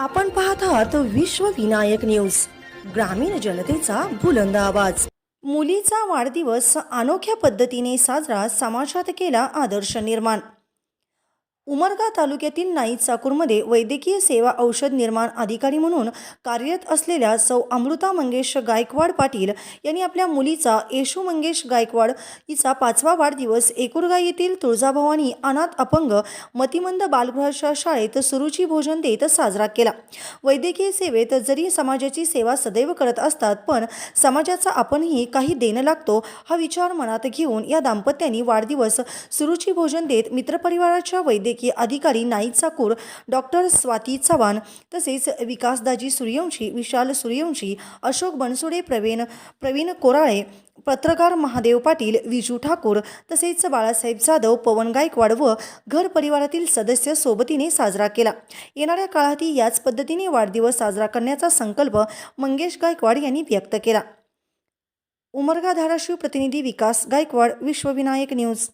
आपण पाहत आहात विश्व विनायक न्यूज ग्रामीण जनतेचा बुलंद आवाज. मुलीचा वाढदिवस अनोख्या पद्धतीने साजरा समाजात केला आदर्श निर्माण. उमरगा तालुक्यातील नाईक चाकूरमध्ये वैद्यकीय सेवा औषध निर्माण अधिकारी म्हणून कार्यरत असलेल्या सौ अमृता मंगेश गायकवाड पाटील यांनी आपल्या मुलीचा येशू मंगेश गायकवाड हिचा पाचवा वाढदिवस एकुरगा येथील तुळजाभवानी अनाथ अपंग मतिमंद बालगृहाच्या शाळेत सुरुची भोजन देत साजरा केला. वैद्यकीय सेवेत जरी समाजाची सेवा सदैव करत असतात पण समाजाचा आपणही काही देणं लागतो हा विचार मनात घेऊन या दाम्पत्यांनी वाढदिवस सुरुची भोजन देत मित्रपरिवाराच्या वैद्यकीय वैद्यकीय अधिकारी नाईक चाकूर डॉक्टर स्वाती चव्हाण तसेच विकासदाजी सूर्यवंशी विशाल सूर्यवंशी अशोक बनसोडे प्रवीण प्रवीण कोराळे पत्रकार महादेव पाटील विजू ठाकूर तसेच बाळासाहेब जाधव पवन गायकवाड व घर परिवारातील सदस्य सोबतीने साजरा केला. येणाऱ्या काळातही याच पद्धतीने वाढदिवस साजरा करण्याचा संकल्प मंगेश गायकवाड यांनी व्यक्त केला. उमरगा धाराशिव प्रतिनिधी विकास गायकवाड विश्वविनायक न्यूज.